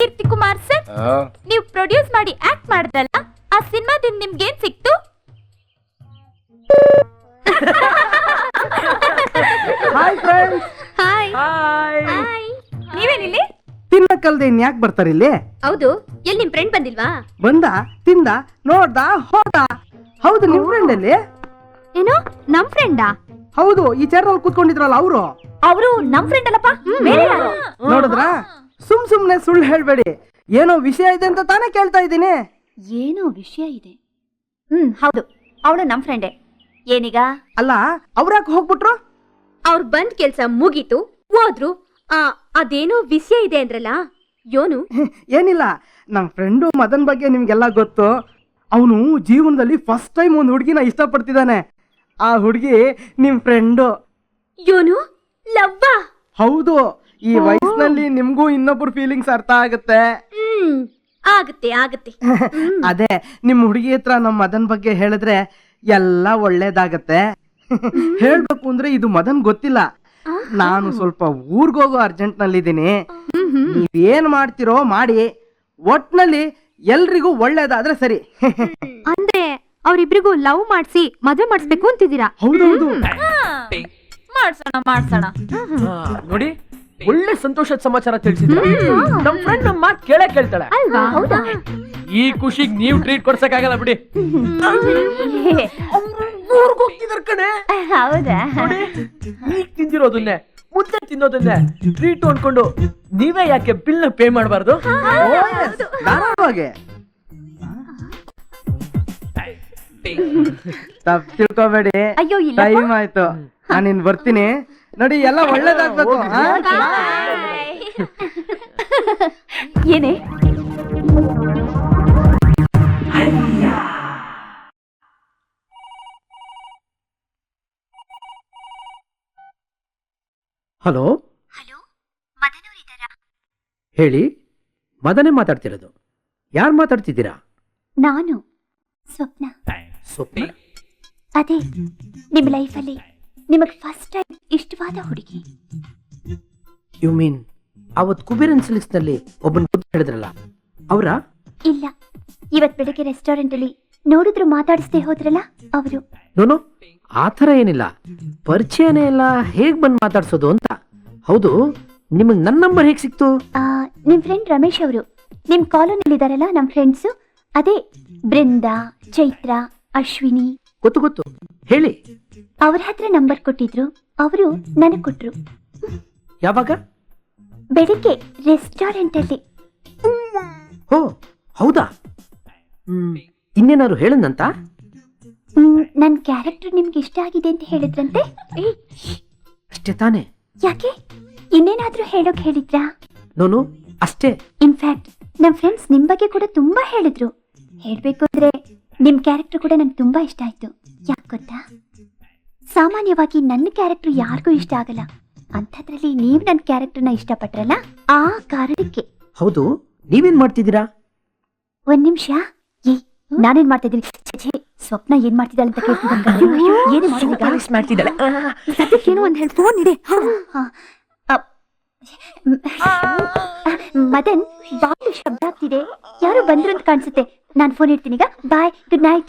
ಕೀರ್ತಿ Kumar sir. ನೀವು produce ಮಾಡಿ act ಮಾಡ್ದಲ್ಲ ಆ ಸಿನಿಮಾದಿಂದ ನಿಮ್ಗೇನ್ ಸಿಕ್ತು? Hi friends hi hi hi ನೀವೇನಿಲ್ಲಿ ತಿನ್ನಕ್ಕಲ್ದೆ ಇನ್ ಯಾಕೆ ಬರ್ತಾರೆ ಇಲ್ಲಿ? ಹೌದು. ಎಲ್ಲಿ ನಿಮ್ ಫ್ರೆಂಡ್ ಬಂದಿಲ್ವಾ? ಬಂದ ತಿಂದ ನೋಡ್ದ ಹೋದ. ಹೌದು ನಿಮ್ ಫ್ರೆಂಡ್ ಅಲ್ಲಿ ಏನು? ನಮ್ ಫ್ರೆಂಡಾ ಹೌದು ಈ ಚೇರ್ ಅಲ್ಲಿ ಕೂತ್ಕೊಂಡಿದ್ರಲ್ಲ ಅವರು. ಅವರು ನಮ್ ಫ್ರೆಂಡ್ ಅಲ್ಲಪ್ಪ. ಬೇರೆ ಯಾರು? ನೋಡಿದ್ರ? ಸುಮ್ ಸುಮ್ನೆ ಸುಳ್ಳು ಹೇಳ್ಬೇಡಿ. ಏನೋ ವಿಷಯ ಇದೆ ಅಂತ ತಾನೇ ಕೇಳ್ತಾ ಇದ್ದೀನಿ. ಏನೋ ವಿಷಯ ಇದೆ. ಹ್ಮ್ ಹೌದು. ಅವಳು ನಮ್ ಫ್ರೆಂಡೇ ಏನೀಗ? ಅಲ್ಲ ಅವ್ರ್ಯಾಕೆ ಹೋಗ್ಬಿಟ್ರು? ಅವ್ರು ಬಂದ್ ಕೆಲ್ಸ ಮುಗೀತು ಹೋದ್ರು. ಆ ಅದೇನೋ ವಿಷಯ ಇದೆ ಅಂದ್ರಲ್ಲ? ಯೋನು? ಏನಿಲ್ಲ. ನಮ್ ಫ್ರೆಂಡು ಮದನ್ ಬಗ್ಗೆ ನಿಮ್ಗೆಲ್ಲ ಗೊತ್ತು. ಅವನು ಜೀವನದಲ್ಲಿ ಫಸ್ಟ್ ಟೈಮ್ ಒಂದು ಹುಡುಗಿನ ಇಷ್ಟಪಡ್ತಿದ್ದಾನೆ. ಆ ಹುಡುಗಿ ನಿಮ್ ಫ್ರೆಂಡು ಯೋನು ಲವ್ವಾ? ಹೌದು. ಈ ವಯಸ್ಸಿನಲ್ಲಿ ನಿಮ್ಗೂ ಇನ್ನೊಬ್ರು ಫೀಲಿಂಗ್ಸ್ ಅರ್ಥ ಆಗುತ್ತೆ. ಹ್ಮ್ ಆಗತ್ತೆ ಆಗತ್ತೆ. ಅದೇ ನಿಮ್ ಹುಡುಗಿ ಹತ್ರ ನಮ್ ಮದನ್ ಬಗ್ಗೆ ಹೇಳಿದ್ರೆ ಎಲ್ಲ ಒಳ್ಳೇದಾಗತ್ತೆ. ಹೇಳ್ಬೇಕು ಅಂದ್ರೆ ಇದು ಮದನ್ ಗೊತ್ತಿಲ್ಲ. ನಾನು ಸ್ವಲ್ಪ ಊರ್ಗೋಗೋ ಅರ್ಜೆಂಟ್ ನಲ್ಲಿದ್ದೀನಿ. ನೀವೇನ್ ಮಾಡ್ತಿರೋ ಮಾಡಿ. ಒಟ್ನಲ್ಲಿ ಎಲ್ರಿಗೂ ಒಳ್ಳೇದಾದ್ರೆ ಸರಿ. ಅಂದ್ರೆ ಅವ್ರಿಬ್ರಿಗೂ ಲವ್ ಮಾಡಿಸಿ ಮದ್ವೆ ಮಾಡಿಸ್ಬೇಕು ಅಂತಿದ್ದೀರಾ? ಹೌದೌದು. ಮಾಡ್ಸೋಣ ಮಾಡ್ಸೋಣ. ನೋಡಿ. ಒಳ್ಳೆ ಸಂತೋಷದ ಸಮಾಚಾರ ತಿಳಿಸಿದ್ರೆ ನಮ್ ಫ್ರೆಂಡ್ ನಮ್ಮ ಮಾತು ಕೇಳೇ ಕೇಳ್ತಾಳೆ. ಅಲ್ವಾ? ಹೌದಾ? ಈ ಖುಷಿಗ್ ನೀವ್ ಟ್ರೀಟ್ ಕೊಡ್ಸಕ್ಕಾಗಲ್ಲ ಬಿಡಿ. ಊರ್ಗ್ ಹೋಗ್ತಿದಾರ್ ಕಣೆ. ಹೌದಾ? ನೋಡಿ ಈಗ ತಿಂದಿರೋದನ್ನೇ ಮುದ್ದೆ ತಿನ್ನೋದನ್ನೇ ಟ್ರೀಟ್ ಅನ್ಕೊಂಡು ನೀವೇ ಯಾಕೆ ಬಿಲ್ನ ಪೇ ಮಾಡಬಾರ್ದು? ಧಾರಾಳವಾಗಿ ತಪ್ಪು ತಿಳ್ಕೊಬೇಡಿ. ಅಯ್ಯೋ ಇಲ್ಲ ಟೈಮ್ ಆಯ್ತು. ನಾನಿನ್ ಬರ್ತೀನಿ. ನೋಡಿ ಎಲ್ಲ ಒಳ್ಳೇದಾಗ್ಬೇಕು? ಏನೇ? ಹಲೋ? ಹಲೋ? ಹೇಳಿ ಮದನೇ ಮಾತಾಡ್ತಿರೋದು. ಯಾರು ಮಾತಾಡ್ತಿದ್ದೀರಾ? ನಾನು ಸ್ವಪ್ನ. ಸ್ವಪ್ನ? ಅದೇ ನಿಮ್ಮ ಲೈಫಲ್ಲಿ ನಿಮಗೆ ಫಸ್ಟ್ ಟೈಮ್ ಇಷ್ಟವಾದ ಹುಡುಗಿ. ಯು ಮೀನ್ ಅವತ್ ಕುಬೇರನ್ ಸಿಲ್ಕ್ಸ್ನಲ್ಲಿ ಒಬ್ಬನ್ ಹೇಳಿದ್ರಲ್ಲ ಅವರ? ಇಲ್ಲ ಇವತ್ ಬೆಳಿಗ್ಗೆ ರೆಸ್ಟೋರೆಂಟ್ ಅಲ್ಲಿ ನೋಡಿದ್ರು ಮಾತಾಡಿಸ್ದೆ ಹೋದ್ರಲ್ಲ ಅವರು. ನೋನು ಆ ಥರ ಏನಿಲ್ಲ. ಪರಿಚಯನೇ ಇಲ್ಲ ಹೇಗ್ ಬಂದ್ ಮಾತಾಡ್ಸೋದು ಅಂತ. ಹೌದು ನಿಮಗ್ ನನ್ನ ನಂಬರ್ ಹೇಗ್ ಸಿಕ್ತು? ನಿಮ್ ಫ್ರೆಂಡ್ ರಮೇಶ್ ಅವರು ನಿಮ್ ಕಾಲೋನಿಲಿ ಇದಾರಲ್ಲ ನಮ್ ಫ್ರೆಂಡ್ಸ್ ಅದೇ ಬೃಂದಾ ಚೈತ್ರ ಅಶ್ವಿನಿ. ಗೊತ್ತು ಗೊತ್ತು. ಹೇಳಿ. ಅವ್ರ ಹತ್ರ ನಂಬರ್ ಕೊಟ್ಟಿದ್ರು. ಅವರು ನನಗ್ ಕೊಟ್ರು. ಯಾವಾಗ? ಬೆಳಿಗ್ಗೆ ರೆಸ್ಟೋರೆಂಟ್ ಅಲ್ಲಿ ಓ ಹೌದಾ? ಇನ್ನೇನಾದ್ರು ಹೇಳಂದಂತ ಹ್ಮ್, ನನ್ ಕ್ಯಾರೆಕ್ಟರ್ ನಿಮ್ಗೆ ಇಷ್ಟ ಆಗಿದೆ ಅಂತ ಹೇಳಿದ್ರಂತೆ. ಅಷ್ಟೇ ತಾನೇ. ಯಾಕೆ? ಇನ್ನೇನಾದ್ರೂ ಹೇಳೋಕ್ ಹೇಳಿದ್ರಾ? ನೋನು ಅಷ್ಟೇ. ಇನ್ಫ್ಯಾಕ್ಟ್ ನಮ್ ಫ್ರೆಂಡ್ಸ್ ನಿಮ್ ಬಗ್ಗೆ ಕೂಡ ತುಂಬಾ ಹೇಳಿದ್ರು. ಹೇಳ್ಬೇಕು ಅಂದ್ರೆ ನಿಮ್ ಕ್ಯಾರೆಕ್ಟರ್ ಕೂಡ ನಂಗೆ ತುಂಬಾ ಇಷ್ಟ ಆಯ್ತು. ಯಾಕೆ ಗೊತ್ತಾ? ಸಾಮಾನ್ಯವಾಗಿ ನನ್ನ ಕ್ಯಾರೆಕ್ಟರ್ ಯಾರಿಗೂ ಇಷ್ಟ ಆಗಲ್ಲ. ಅಂಥದ್ರಲ್ಲಿ ನೀವ್ ನನ್ನ ಕ್ಯಾರೆಕ್ಟರ್ನ ಇಷ್ಟಪಟ್ರಲ್ಲ? ಆ ಕಾರಣಕ್ಕೆ. ಹೌದು ನೀವೇನ್ ಮಾಡ್ತಿದ್ದೀರಾ? ಒಂದ್ ನಿಮಿಷ. ಏ ನಾನೇನ್ ಮಾಡ್ತಾ ಇದ್ದೀನಿ ಸ್ವಪ್ನ ಏನ್ ಮಾಡ್ತಿದ್ದಾಳೆ ಅಂತ ಸದ್ಯಕ್ಕೇನು ಒಂದ್ ಹೇಳಿ ಫೋನ್ ಇದೆ. ಮದನ್ ಬಾಯಿ ಶಬ್ದ ಆಗ್ತಿದೆ. ಯಾರು ಬಂದ್ರು ಅಂತ ಕಾಣಿಸುತ್ತೆ. ನಾನು ಫೋನ್ ಇಡ್ತೀನಿ ಈಗ. Bye good night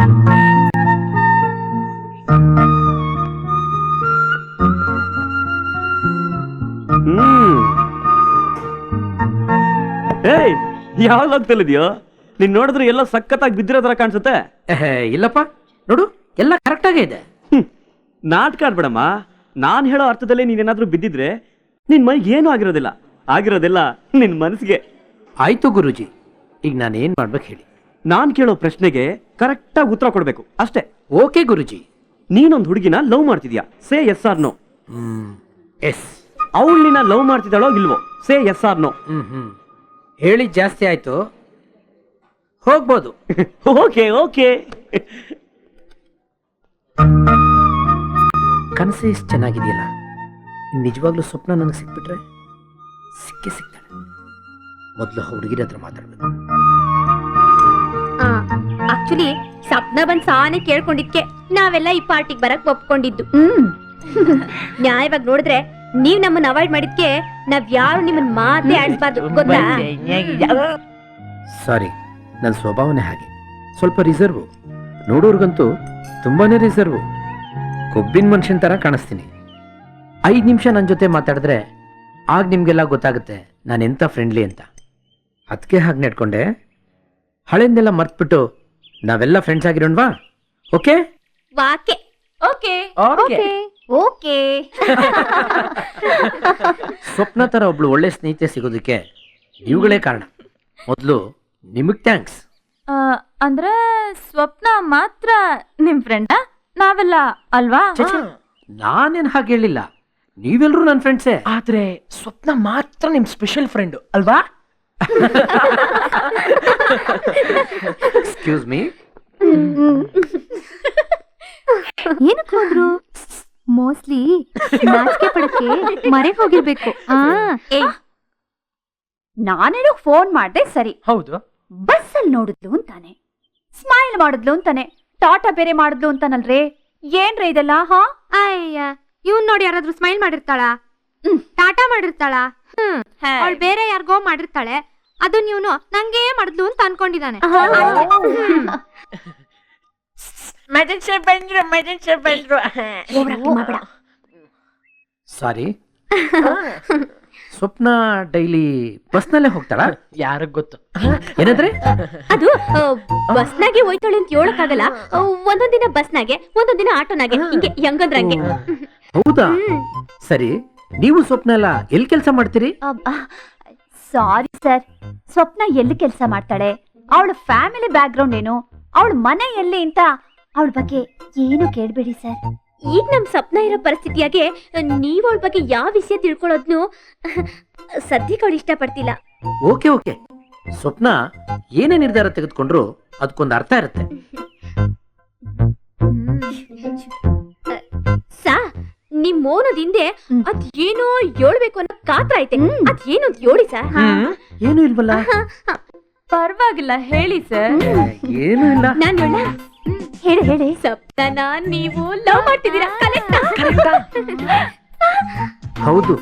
hmm. ಏಯ್ ಯಾವ ಲೆಕ್ಕದಲ್ಲಿದ್ಯೋ ನೀನ್ ನೋಡಿದ್ರೆ ಎಲ್ಲ ಸಖತ್ತಾಗಿ ಬಿದ್ದಿರೋ ತರ ಕಾಣಿಸುತ್ತೆ. ಏಹೇ, ಇಲ್ಲಪ್ಪ. ನೋಡು ಎಲ್ಲ ಕರೆಕ್ಟ್ ಆಗೇ ಇದೆ. ಹ್ಮ್. ನಾಟಕ ಆಡ್ಬೇಡಮ್ಮ. ನಾನು ಹೇಳೋ ಅರ್ಥದಲ್ಲಿ ನೀನೇನಾದ್ರೂ ಬಿದ್ದಿದ್ರೆ ನಿನ್ ಮೈಗೆ ಏನೂ ಆಗಿರೋದಿಲ್ಲ. ಆಗಿರೋದಿಲ್ಲ ನಿನ್ ಮನಸ್ಸಿಗೆ. ಆಯ್ತು ಗುರುಜಿ ಈಗ ನಾನೇನ್ ಮಾಡ್ಬೇಕು ಹೇಳಿ. ನಾನ್ ಕೇಳೋ ಪ್ರಶ್ನೆಗೆ ಕರೆಕ್ಟಾಗಿ ಉತ್ತರ ಕೊಡಬೇಕು. ಅಷ್ಟೇ. ಓಕೆ ಗುರುಜಿ. ನೀನೊಂದು ಹುಡುಗಿನ ಲವ್ ಮಾಡ್ತಿದ್ಯಾ? Say yes or no. Hmm. Yes. ಅವಳು ನಿನ್ನ ಲವ್ ಮಾಡ್ತಿದ್ದಾಳೋ ಇಲ್ವೋ? Say yes or no. Hmm hmm. ಹೇಳಿ ಜಾಸ್ತಿ ಆಯ್ತು. ಹೋಗ್ಬೋದು. Okay okay. ಕನಸು ಎಷ್ಟು ಚೆನ್ನಾಗಿದೆಯಲ್ಲ? ನಿಜವಾಗ್ಲೂ ಸ್ವಪ್ನ ನನಗೆ ಸಿಕ್ಬಿಟ್ರೆ ಸಿಕ್ಕೇ ಸಿಗ್ತಾಳೆ ಮೊದಲು ಹುಡುಗಿರ ಹತ್ರ ಮಾತಾಡ್ಬೇಕು. ಆಕ್ಚುಲಿ ಸಪ್ನ ಬಂದ್ ಸಾನೆ ಕೇಳ್ಕೊಂಡಿದ್ಕೆ. ನಾವೆಲ್ಲ ಈ ಪಾರ್ಟಿಗೆ ಬರಕ್ ಒಪ್ಕೊಂಡಿದ್ದು. ಹ್ಮ್. ನ್ಯಾಯವಾಗಿ ನೋಡಿದ್ರೆ ನೀವ್ ನಮ್ಮನ್ನ ಅವಾಯ್ಡ್ ಮಾಡಿದ್ಕೆ ನಾವ್ ಯಾರು ನಿಮ್ಮನ್ ಮಾತೇ ಆಡ್ಬಾರ್ದು ಗೊತ್ತಾ? ಸಾರಿ ನನ್ನ ಸ್ವಭಾವನೇ ಹಾಗೆ. ಸ್ವಲ್ಪ ರಿಸರ್ವ್ ನೋಡೋರ್ಗಂತೂ ತುಂಬಾನೇ ರಿಸರ್ವ್ ಕೊಬ್ಬಿನ ಮನುಷ್ಯನ ತರ ಕಾಣಿಸ್ತೀನಿ. ಐದು ನಿಮಿಷ ನನ್ನ ಜೊತೆ ಮಾತಾಡಿದ್ರೆ ಆಗ ನಿಮಗೆಲ್ಲ ಗೊತ್ತಾಗುತ್ತೆ ನಾನು ಎಂಥ ಫ್ರೆಂಡ್ಲಿ ಅಂತ. ಅದಕ್ಕೆ ಹಾಗೆ ನಡ್ಕೊಂಡೆ ಹಳೆಂದೆಲ್ಲ ಮರ್ತ್ಬಿಟ್ಟು ನಾವೆಲ್ಲ friends ಆಗಿರೋಣವಾ? Okay okay okay okay okay Swapna ಥರ ಒಬ್ಳು ಒಳ್ಳೆ ಸ್ನೇಹಿತೆ ಸಿಗೋದಕ್ಕೆ ನೀವುಗಳೇ ಕಾರಣ. ಮೊದಲು ನಿಮಗೆ ಥ್ಯಾಂಕ್ಸ್ ಅಂದ್ರೆ ಸ್ವಪ್ನ ಮಾತ್ರ ನಿಮ್ ಫ್ರೆಂಡ ನಾವೆಲ್ಲ ಅಲ್ವಾ? ನಾನೇನು ಹಾಗೆ ಹೇಳಿಲ್ಲ. ನೀವೆಲ್ಲರೂ ನನ್ನ ಫ್ರೆಂಡ್ಸೇ ಆದ್ರೆ ಸ್ವಪ್ನ ಮಾತ್ರ ನಿಮ್ ಸ್ಪೆಷಲ್ ಫ್ರೆಂಡ್ ಅಲ್ವಾ? ಎಕ್ಸ್ಕ್ಯೂಸ್ ಮೀ ಏನಕ್ಕೆ ಹೋದ್ರು? ಮೋಸ್ಟ್ಲಿ ನಾಚಿಕೆ ಪಡಕ್ಕೆ ಮರೆ ಹೋಗಿರ್ಬೇಕು. ಆ. ಏ ನಾನೇನೋ ಫೋನ್ ಮಾಡ್ದೆ ಸರಿ. ಹೌದು. ಬಸ್ಸಲ್ಲಿ ನೋಡಿದ್ಲು ಅಂತಾನೆ. ಸ್ಮೈಲ್ ಮಾಡಿದ್ಲು ಅಂತಾನೆ. ಟಾಟಾ ಬೇರೆ ಮಾಡಿದ್ಲು ಅಂತಾನಲ್ರೇ. ಏನ್ರ ಇದೆಲ್ಲ ಹಾ? ಅಯ್ಯ ಇವ್ನ್ ನೋಡಿ ಯಾರಾದ್ರೂ ಸ್ಮೈಲ್ ಮಾಡಿರ್ತಾಳ? ಟಾಟಾ ಮಾಡಿರ್ತಾಳ? ಹ್ಮ್. ಅವಳು ಬೇರೆ ಯಾರಿಗೋ ಮಾಡಿರ್ತಾಳೆ. ಅದನ್ನ ಇವನು ನಂಗೆ ಮಾಡಿದ್ಲು ಅಂತ ಅನ್ಕೊಂಡಿದ್ದಾನೆ. ಸರ್ ಬಂದ್ರು ಮದನ್ ಸರ್ ಬಂದ್ರು. ಸಾರಿ. ಸ್ವಪ್ನ ಡೈಲಿ ಬಸ್ನಲ್ಲೇ ಹೋಗ್ತಾಳ? ಯಾರಿಗ್ ಗೊತ್ತು. ಏನಂದ್ರೆ? ಅದು ಆ, ಬಸ್ನಾಗೆ ಹೋಯ್ತಾಳೆ ಅಂತ ಹೇಳಕ್ಕಾಗಲ್ಲ. ಆ, ಒಂದೊಂದ್ ದಿನ ಬಸ್ನಾಗೆ ಒಂದೊಂದ್ ದಿನ ಆಟೋನಾಗೆ ಹಿಂಗೆ ಹೆಂಗಂದ್ರಂಗೆ ಹೌದಾ? ಸರಿ ನೀವು ಸ್ವಪ್ನ ಎಲ್ಲ ಎಲ್ಲಿ ಕೆಲಸ ಮಾಡ್ತೀರಿ? ಸಾರಿ ಸರ್ ಸ್ವಪ್ನ ಎಲ್ಲಿ ಕೆಲಸ ಮಾಡ್ತಾಳೆ? ಅವಳ ಫ್ಯಾಮಿಲಿ ಬ್ಯಾಕ್ಗ್ರೌಂಡ್ ಏನು? ಅವಳ ಮನೆ ಎಲ್ಲಿ ಅಂತ? ಅವಳ ಬಗ್ಗೆ ಏನು ಕೇಳ್ಬೇಡಿ ಸರ್ ಈಗ ನಮ್ ಸ್ವಪ್ನ ಇರೋ ಪರಿಸ್ಥಿತಿಯಾಗೆ ನೀವ್ ಅವಳ ಬಗ್ಗೆ ಯಾವ ವಿಷಯ ತಿಳ್ಕೊಳ್ಳೋದ್ನು? ಸದ್ಯಕ್ಕೆ ಅವಳು ಇಷ್ಟಪಡ್ತಿಲ್ಲ. Okay okay. ಸ್ವಪ್ನ ಏನೇ ನಿರ್ಧಾರ ತೆಗೆದುಕೊಂಡ್ರು ಅದಕ್ಕೊಂದು ಅರ್ಥ ಇರುತ್ತೆ. ಸಾ ನಿಮ್ ಮೋನದಿಂದ ಹಿಂದೆ ಅದ್ ಏನೋ ಹೇಳ್ಬೇಕು ಅನ್ನೋ ಕಾತ್ರ ಐತೆ. ಅದ್ ಏನು ಅಂತ ಹೇಳಿ ಸಾ ಏನು ಇಲ್ವಲ್ಲ? ಪರವಾಗಿಲ್ಲ ಹೇಳಿ ಸರ್. ಏನು ಇಲ್ಲ. ನಾನು ಹೇಳ ಹೇಳಿ ಹೇಳಿ. ಸಪ್ತನ ನೀವು ಲವ್ ಮಾಡ್ತಿದ್ದೀರಾ? ಕರೆಕ್ಟಾ? ಹೌದು.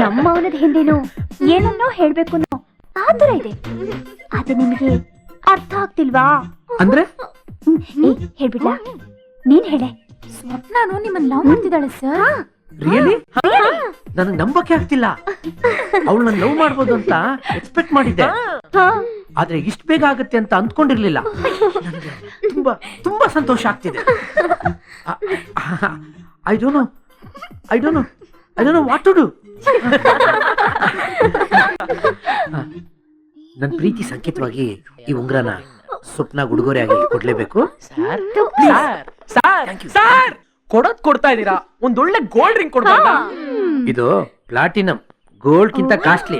ನಮ್ಮ ಅವನದ ಹಿಂದೆನೂ ಏನನ್ನೋ ಹೇಳ್ಬೇಕು ಆತರ ಇದೆ. ಅದು ನಿಮಗೆ ಅರ್ಥ ಆಗ್ತಿಲ್ವಾ? ಅಂದ್ರೆ? ಹೇಳ್ಬಿಡ್ಲಾ? ನೀನ್ ಹೇಳೆ. ಸ್ವಪ್ನಾನು ನಿಮ್ಮನ್ನ ಲವ್ ಮಾಡ್ತಿದ್ದಾಳೆ ಸರ್. ರಿಯಲಿ ನನಗೆ ನಂಬಕ್ಕೆ ಆಗ್ತಿಲ್ಲ. ಅವಳು ನನ್ನ ಲವ್ ಮಾಡ್ಬೋದು ಅಂತ ಎಕ್ಸ್ಪೆಕ್ಟ್ ಮಾಡಿದ್ದೆ. ಆದ್ರೆ ಇಷ್ಟು ಬೇಗ ಆಗುತ್ತೆ ಅಂತ ಅಂದ್ಕೊಂಡಿರ್ಲಿಲ್ಲ. ನನಗೆ ತುಂಬಾ ತುಂಬಾ ಸಂತೋಷ ಆಗ್ತಿದೆ. I don't know I don't know I don't know what to do ನನ್ನ ಪ್ರೀತಿ ಸಂಕೇತವಾಗಿ ಈ ಉಂಗ್ರನ ಸ್ವಪ್ನ ಉಡುಗೊರೆಯಾಗಿ ಕೊಡ್ಲೇಬೇಕು. ಸರ್ ಸರ್ ಸರ್ ಸರ್ ಕೊಡೋದ್ ಕೊಡ್ತಾ ಇದೀರಾ ಒಂದೊಳ್ಳೆ ಒಳ್ಳೆ ಗೋಲ್ಡ್ ರಿಂಗ್ ಕೊಡ್ಬೋದಾ ಇದು ಪ್ಲಾಟಿನಂ ಗೋಲ್ಡ್ ಕಿಂತ ಕಾಸ್ಟ್ಲಿ